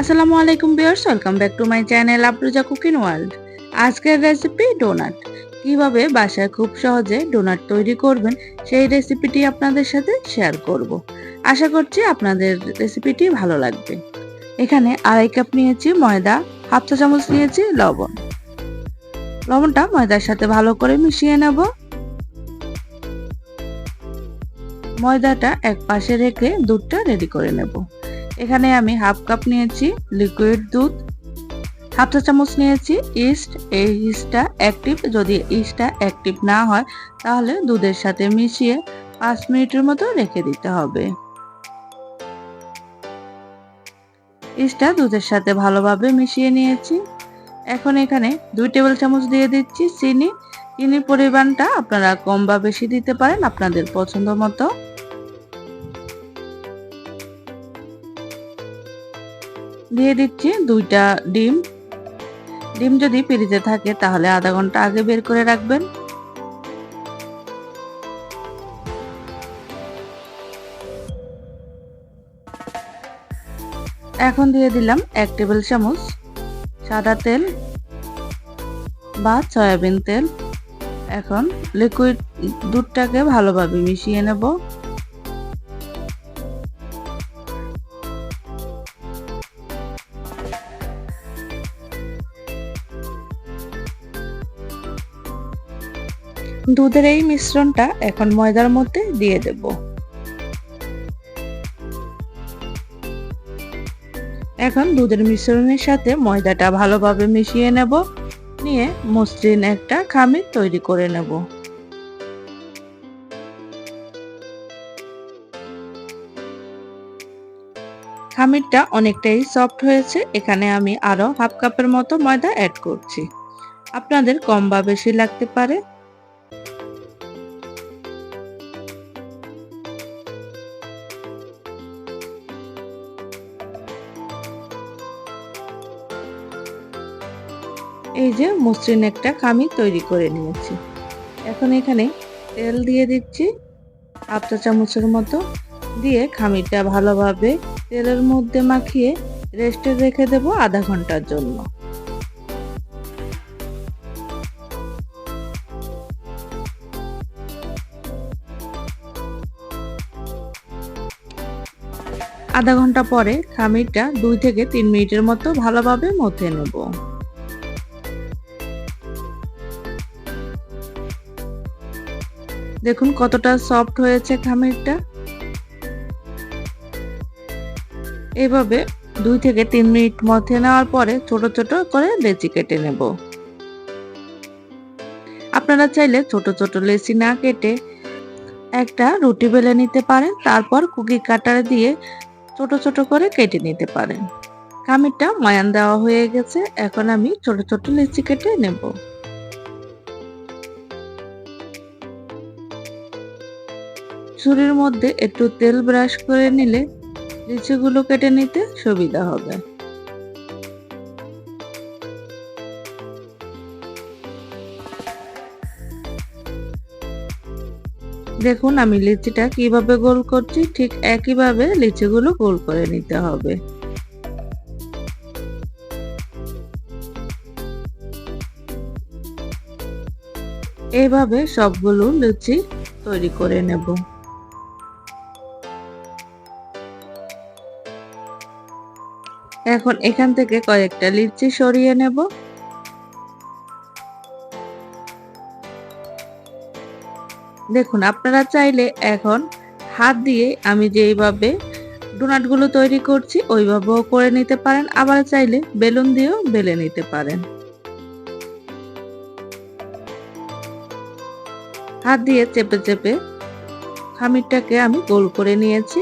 আসসালামু আলাইকুম viewers welcome back to my channel আপ্রুজা cooking world আজকের রেসিপি ডোনাট কীভাবে বাসায় খুব সহজে ডোনাট তৈরি করবেন, সেই রেসিপিটি আপনাদের সাথে শেয়ার করব। আশা করছি আপনাদের রেসিপিটি ভালো লাগবে। এখানে আড়াই কাপ নিয়েছি ময়দা, হাফ চা চামচ নিয়েছি লবণ। লবণটা ময়দার সাথে ভালো করে মিশিয়ে নেব। ময়দাটা এক পাশে রেখে দুধটা রেডি করে নেব। এখানে আমি হাফ কাপ নিয়েছি লিকুইড দুধ, হাফ চা চামচ নিয়েছি ইস্ট এই ইস্টটা অ্যাক্টিভ যদি ইস্টটা অ্যাক্টিভ না হয়, তাহলে দুধের সাথে মিশিয়ে পাঁচ মিনিটের মতো রেখে দিতে হবে। ইস্টটা দুধের সাথে ভালোভাবে মিশিয়ে নিয়েছি। এখন এখানে দুই টেবিল চামচ দিয়ে দিচ্ছি চিনি। চিনির পরিমাণটা আপনারা কম বা বেশি দিতে পারেন আপনাদের পছন্দ মতো। দিয়ে দিচ্ছি দুইটা ডিম। ডিম যদি ফ্রিজে থাকে তাহলে আধা ঘণ্টা আগে বের করে রাখবেন। এখন দিয়ে দিলাম এক টেবিল চামচ সাদা তেল বা সয়াবিন তেল। এখন লিকুইড দুধটাকে ভালোভাবে মিশিয়ে নেব। দুধের এই মিশ্রণটা এখন ময়দার মধ্যে দিয়ে দেব। এখন দুধের মিশ্রণের সাথে ময়দাটা ভালোভাবে মিশিয়ে নেব, নিয়ে মসৃণ একটা খামির তৈরি করে নেব। খামিরটা অনেকটাই সফট হয়েছে, এখানে আমি আরও হাফ কাপের মতো ময়দা অ্যাড করছি। আপনাদের কম বা বেশি লাগতে পারে। এই যে মসৃণ একটা খামি তৈরি করে নিয়েছি। এখন এখানে তেল দিয়ে দিচ্ছি, হাফ চা চামচের মতো। দিয়ে খামিরটা ভালোভাবে তেলের মধ্যে মাখিয়ে রেস্টে রেখে দেব আধা ঘণ্টার জন্য। আধা ঘণ্টা পরে খামিরটা দুই থেকে তিন মিনিটের মতো ভালোভাবে মথে নেব। দেখুন কতটা সফট হয়েছে খামিরটা। এভাবে দুই থেকে তিন মিনিট মধ্যে নেওয়ার পরে ছোট ছোট করে লেচি কেটে নেব। আপনারা চাইলে ছোট ছোট লেচি না কেটে একটা রুটি বেলে নিতে পারেন, তারপর কুকি কাটার দিয়ে ছোট ছোট করে কেটে নিতে পারেন। খামিরটা ময়ান দেওয়া হয়ে গেছে, এখন আমি ছোট ছোট লেচি কেটে নেব। ছুরির মধ্যে একটু তেল ব্রাশ করে নিলে লিচুগুলো কেটে নিতে সুবিধা হবে। দেখুন, আমি লিচিটা কীভাবে গোল করছি, ঠিক একইভাবে লিচিগুলো গোল করে নিতে হবে। এভাবে সবগুলো লুচি তৈরি করে নেব। এখন এখান থেকে কয়েকটা লিচি সরিয়ে নেব। দেখুন, আপনারা চাইলে এখন হাত দিয়ে আমি যেইভাবে ডোনাটগুলো তৈরি করছি, ওইভাবেও করে নিতে পারেন। আবার চাইলে বেলুন দিয়েও বেলে নিতে পারেন। হাত দিয়ে চেপে চেপে খামিরটাকে আমি গোল করে নিয়েছি।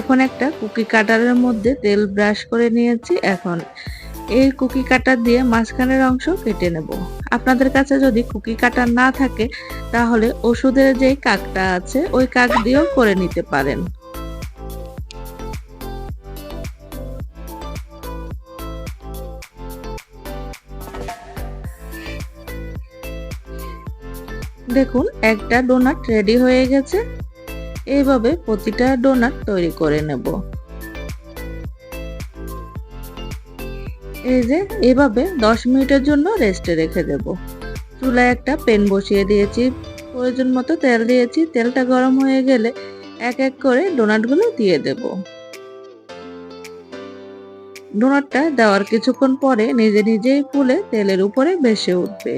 এখন একটা কুকি কাটারের মধ্যে তেল ব্রাশ করে নিয়েছি এখন। এই কুকি কাটার দিয়ে মাঝখানের অংশ কেটে নেব। আপনাদের কাছে যদি কুকি কাটার না থাকে, তাহলে ওষুধের যে কাকটা আছে, ওই কাক দিয়েও করে নিতে পারেন। দেখুন, একটা ডোনাট রেডি হয়ে গেছে। এইভাবে প্রতিটা ডোনাট তৈরি করে নেব। এই যে এভাবে দশ মিনিটের জন্য রেস্টে রেখে দেব। চুলায় একটা পেন বসিয়ে দিয়েছি। প্রয়োজন মতো তেল দিয়েছি। তেলটা গরম হয়ে গেলে এক এক করে ডোনাটগুলো দিয়ে দেব। ডোনাটটা দেওয়ার কিছুক্ষণ পরে নিজে নিজেই ফুলে তেলের উপরে ভেসে উঠবে।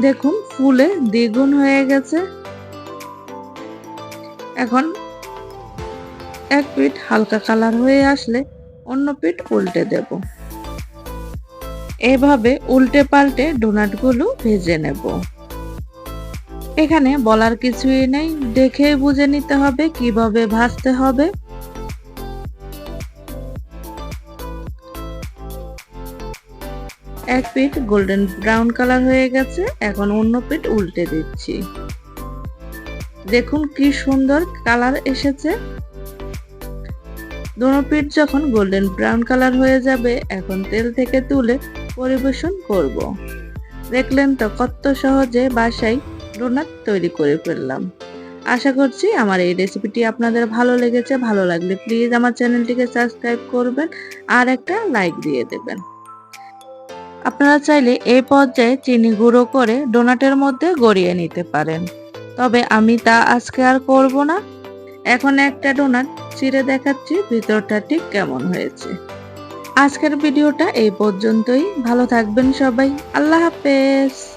দেখুন, ফুলে দ্বিগুণ হয়ে গেছে। এখন এক পিঠ হালকা কালার হয়ে আসলে অন্য পিঠ উল্টে দেব। এভাবে উল্টে পাল্টে ডোনাটগুলো ভেজে নেব। এখানে বলার কিছুই নেই। দেখে বুঝে নিতে হবে, কীভাবে ভাজতে হবে। এক পিঠ গোল্ডেন ব্রাউন কালার হয়ে গেছে, এখন অন্য পিঠ উল্টে দিচ্ছি। দেখুন কি সুন্দর কালার এসেছে। দোনো পিঠ যখন গোল্ডেন ব্রাউন কালার হয়ে যাবে, এখন তেল থেকে তুলে পরিবেশন করব। দেখলেন তো কত সহজে বাসায় ডোনাট তৈরি করে ফেললাম। আশা করছি আমার এই রেসিপিটি আপনাদের ভালো লেগেছে। ভালো লাগলে প্লিজ আমার চ্যানেলটিকে সাবস্ক্রাইব করবেন আর একটা লাইক দিয়ে দেবেন। আপনারা চাইলে এই পর্যায়ে চিনি গুঁড়ো করে ডোনাটের মধ্যে গড়িয়ে নিতে পারেন। তবে আমি তা আজকে আর করব না। এখন একটা ডোনাট চিড়ে দেখাচ্ছি ভিতরটা ঠিক কেমন হয়েছে। আজকের ভিডিওটা এই পর্যন্তই। ভালো থাকবেন সবাই। আল্লাহ হাফেজ।